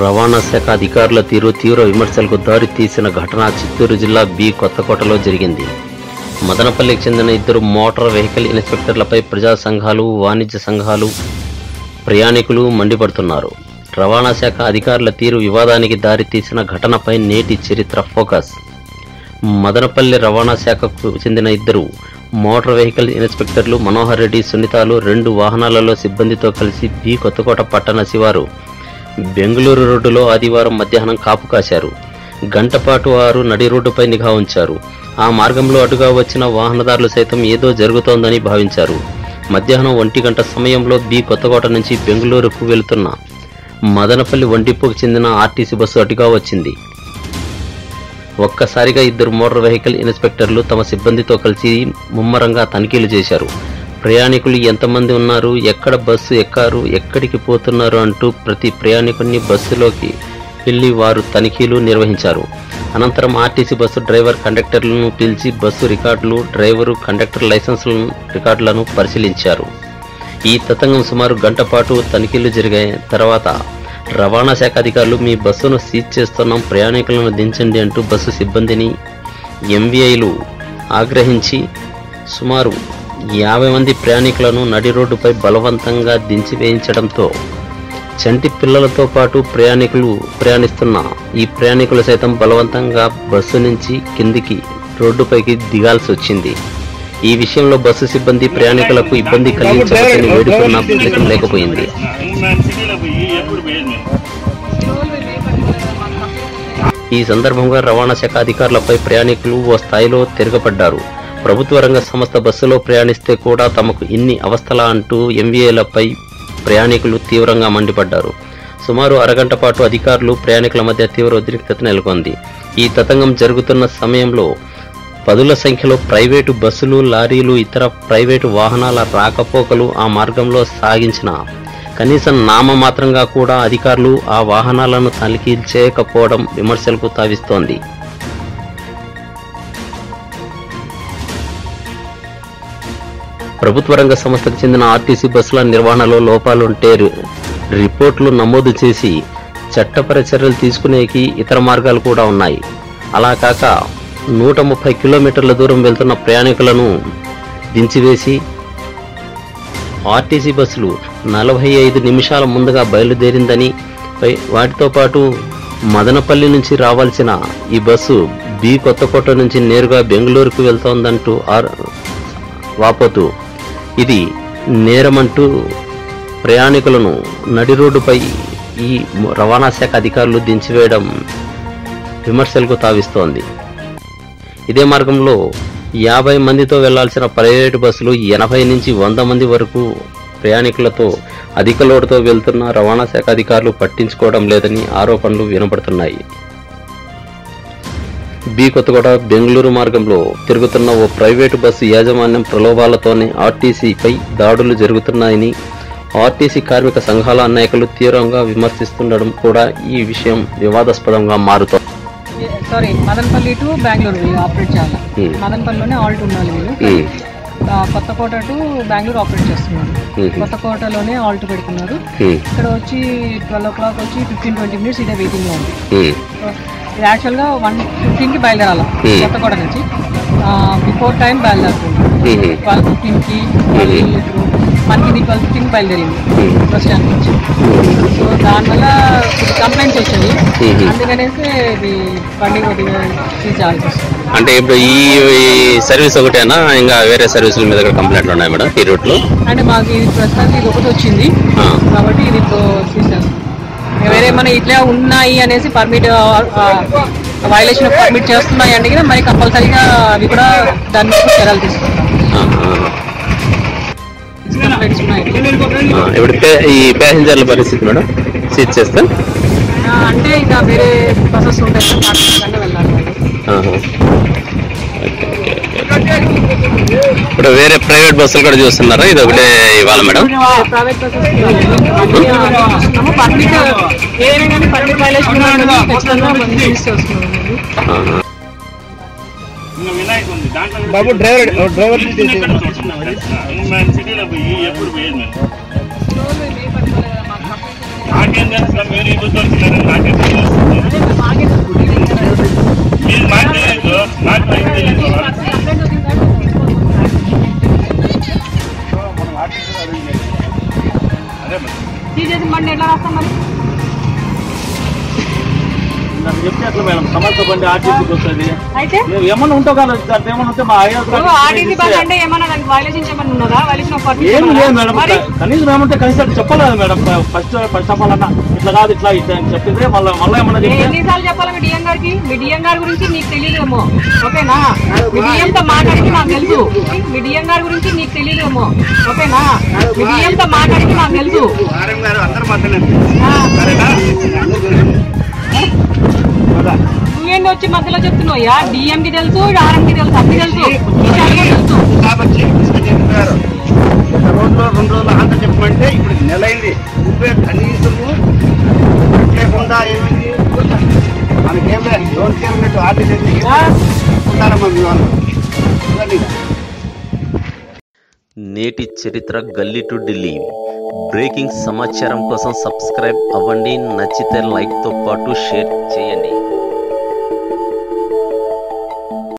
రవాణా శాఖ అధికారుల తీరు తీవ్ర విమర్శలకు దారి తీసిన ఘటన చిత్తూరు జిల్లా బి కొత్తకోటలో జరిగింది. మదనపల్లికి చెందిన ఇద్దరు మోటార్ వెహికల్ ఇన్స్పెక్టర్లపై ప్రజా సంఘాలు వాణిజ్య సంఘాలు ప్రయాణికులు మండిపడుతున్నారు. రవాణా శాఖ అధికారుల తీరు వివాదానికి దారి తీసిన ఘటనపై నేటి చరిత్ర ఫోకస్. మదనపల్లి రవాణా శాఖకు చెందిన ఇద్దరు మోటార్ వెహికల్ ఇన్స్పెక్టర్లు మనోహర్ రెడ్డి సునీతాలు రెండు వాహనాలలో సిబ్బందితో కలిసి బి కొత్తకోట పట్టణ శివారు బెంగళూరు రోడ్డులో ఆదివారం మధ్యాహ్నం కాపు కాశారు. గంటపాటు వారు నడి రోడ్డుపై నిఘా ఉంచారు. ఆ మార్గంలో అటుగా వచ్చిన వాహనదారులు సైతం ఏదో జరుగుతోందని భావించారు. మధ్యాహ్నం ఒంటి గంట సమయంలో బి కొత్తకోట నుంచి బెంగళూరుకు వెళుతున్న మదనపల్లి వంటిప్పుకు చెందిన ఆర్టీసీ బస్సు అటుగా వచ్చింది. ఒక్కసారిగా ఇద్దరు మోటార్ వెహికల్ ఇన్స్పెక్టర్లు తమ సిబ్బందితో కలిసి ముమ్మరంగా తనిఖీలు చేశారు. ప్రయాణికులు ఎంతమంది ఉన్నారు ఎక్కడ బస్సు ఎక్కారు ఎక్కడికి పోతున్నారు అంటూ ప్రతి ప్రయాణికుడిని బస్సులోకి వెళ్ళి వారు తనిఖీలు నిర్వహించారు. అనంతరం ఆర్టీసీ బస్సు డ్రైవర్ కండక్టర్లను పిలిచి బస్సు రికార్డులు డ్రైవరు కండక్టర్ లైసెన్సులను రికార్డులను పరిశీలించారు. ఈ తతంగం సుమారు గంట పాటు తనిఖీలు జరిగాయి. తర్వాత రవాణా శాఖ అధికారులు మీ బస్సును సీజ్ చేస్తున్నాం ప్రయాణికులను దించండి అంటూ బస్సు సిబ్బందిని ఎంవీఐలు ఆగ్రహించి సుమారు యాభై మంది ప్రయాణికులను నడి రోడ్డుపై బలవంతంగా దించి వేయించడంతో చంటి పిల్లలతో పాటు ప్రయాణికులు ప్రయాణిస్తున్న ఈ ప్రయాణికులు సైతం బలవంతంగా బస్సు నుంచి కిందికి రోడ్డుపైకి దిగాల్సి వచ్చింది. ఈ విషయంలో బస్సు సిబ్బంది ప్రయాణికులకు ఇబ్బంది కలిగించవచ్చని వేడుకున్న ఫలితం లేకపోయింది. ఈ సందర్భంగా రవాణా శాఖ అధికారులపై ప్రయాణికులు ఓ స్థాయిలో తిరగబడ్డారు. ప్రభుత్వ రంగ సంస్థ బస్సులో ప్రయాణిస్తే కూడా తమకు ఇన్ని అవస్థలా అంటూ ఎంవీఏలపై ప్రయాణికులు తీవ్రంగా మండిపడ్డారు. సుమారు అరగంట పాటు అధికారులు ప్రయాణికుల మధ్య తీవ్ర ఉద్రిక్తత నెలకొంది. ఈ తతంగం జరుగుతున్న సమయంలో పదుల సంఖ్యలో ప్రైవేటు బస్సులు లారీలు ఇతర ప్రైవేటు వాహనాల రాకపోకలు ఆ మార్గంలో సాగించిన కనీసం నామమాత్రంగా కూడా అధికారులు ఆ వాహనాలను తనిఖీ చేయకపోవడం విమర్శలకు తావిస్తోంది. ప్రభుత్వ రంగ సంస్థకు చెందిన ఆర్టీసీ బస్సుల నిర్వహణలో లోపాలుంటే రిపోర్ట్లు రిపోర్టులు నమోదు చేసి చట్టపర చర్యలు తీసుకునేకి ఇతర మార్గాలు కూడా ఉన్నాయి. అలా కాక నూట ముప్పై కిలోమీటర్ల దూరం వెళ్తున్న ప్రయాణికులను దించివేసి ఆర్టీసీ బస్సులు నలభై ఐదు నిమిషాల ముందుగా బయలుదేరిందని పై- వాటితో పాటు మదనపల్లి నుంచి రావాల్సిన ఈ బస్సు బి కొత్తకోట నుంచి నేరుగా బెంగళూరుకు వెళ్తోందంటూ ఆర్ వాపోతూ ఇది నేరమంటూ ప్రయాణికులను నడి రోడ్డుపై ఈ రవాణా శాఖ అధికారులు దించివేయడం విమర్శలకు తావిస్తోంది. ఇదే మార్గంలో యాభై మందితో వెళ్ళాల్సిన ప్రైవేటు బస్సులు ఎనభై నుంచి వంద మంది వరకు ప్రయాణికులతో అధిక లోడుతో వెళ్తున్న రవాణా శాఖ అధికారులు పట్టించుకోవడం లేదని ఆరోపణలు వినపడుతున్నాయి. బి కొత్తగూడ బెంగళూరు మార్గంలో తిరుగుతున్న ఓ ప్రైవేటు బస్సు యాజమాన్యం ప్రలోభాలతోనే ఆర్టీసీపై దాడులు జరుగుతున్నాయని ఆర్టీసీ కార్మిక సంఘాల నాయకులు తీవ్రంగా విమర్శిస్తుండడం కూడా ఈ విషయం వివాదాస్పదంగా మారుతోంది. Sorry Madanapalli to Bengaluru operate చేయాలి. Hmm. మదనపల్లిలోనే ఆల్ట్ ఉండాలి వీళ్ళు. ఆ, కొత్తకోట టు బెంగళూరు ఆపరేట్ చేస్తున్నారు. Hmm. కొత్తకోటలోనే ఆల్ట్ పెడుతున్నారు. ఇక్కడ వచ్చి ట్వెల్వ్ ఓ క్లాక్ వచ్చి ఫిఫ్టీన్ ట్వంటీ మినిట్స్ ఇదే వెయిటింగ్లో ఉంది ఇది యాక్చువల్గా వన్ ఫిఫ్టీన్కి బయలుదేరాలి. కొత్తకోట నుంచి. బిఫోర్ టైం బయలుదేరుతుంది. ట్వెల్వ్ ఫిఫ్టీన్కి మనకి ఇది ట్వెల్వ్ ఫిఫ్టీన్కి బయలుదేరింది. బస్ స్టాండ్ నుంచి. సో దానివల్ల కంప్లైంట్స్ Hmm. అందుకనేసి ఇది బండి కొద్దిగా తీసేయాల్సి వస్తుంది. అంటే ఇప్పుడు ఈ సర్వీస్ ఒకటేనా? ఇంకా వేరే సర్వీసుల మీద కూడా కంప్లైంట్లు ఉన్నాయి మేడం ఈ రూట్లో అంటే మాకు ఇది ప్రస్తుతానికి ఇది ఒకటి వచ్చింది. కాబట్టి ఇది ఇప్పుడు ఇంకా వేరే ఏమైనా ఇట్లా ఉన్నాయి అనేసి పర్మిట్ వైలేషన్ పర్మిట్ చేస్తున్నాయి అంటే కదా మరి కంపల్సరీగా అవి కూడా దాని మీద చర్యలు తీసుకుంటాం. ఇప్పుడు ఈ ప్యాసింజర్ల పరిస్థితి మేడం? సీట్ చేస్తే? అంటే ఇంకా వేరే బస్సెస్ ఉంటాయి వెళ్ళాలి. ఇప్పుడు వేరే ప్రైవేట్ బస్సులు కూడా చూస్తున్నారా. ఇది ఒకటే ఇవాళ మేడం. బాబు డ్రైవర్ డ్రైవర్ నాకేం తెలుసు? మీరు నాకేం తెలుసు? తెలియదు బండి వస్తుంది? అయితే? మేము ఏమన్నా ఉంటావు కదా ఏమన్నా ఉంటే మా ఆర్టీసీ బస్ అంటే ఏమన్నా దానికి వైలేషన్ ఏమన్నా ఉన్నదా? వైలేషన్ ఏం లేదు మేడం. కనీసం ఏమంటే కనీసం అది చెప్పాలి కదా madam first first of all అన్న ఇట్లా కాదు ఇట్లా ఇట్లా అని చెప్తే మళ్ళీ మళ్ళీ ఏమన్నా ఎన్నిసార్లు చెప్పాలి మీ డిఎం గారికి? మీ డిఎం గారి గురించి నీకు తెలియదేమో. ఓకేనా? మీ డిఎం తో మాట్లాడితే నాకు తెలుసు. మీ డిఎం గారి గురించి నీకు తెలియదేమో. ఓకేనా? మీ డిఎం తో మాట్లాడితే నాకు తెలుసు. అందరు మాట్లాడండి. నువ్వేంది వచ్చి మధ్యలో చెప్తున్నాయ్యా డిఎం కి తెలుసు ఆర్ఎం కి తెలుసు అన్ని తెలుసు. రోజులో రెండు రోజులు అంత చెప్పమంటే ఇప్పుడు నెల అయింది నువ్వే కనీసము లేకుండా ఏమైంది మనకేం లేదు ఎవరికి ఏమిటట్టు ఆర్టీసీ ఆ, ఉంటారమ్మా మీ వాళ్ళు? చూడండి. నేటి చరిత్ర గల్లీ టు ఢిల్లీ. బ్రేకింగ్ సమాచారం కోసం సబ్స్క్రైబ్ అవ్వండి నచ్చితే లైక్తో పాటు షేర్ చేయండి.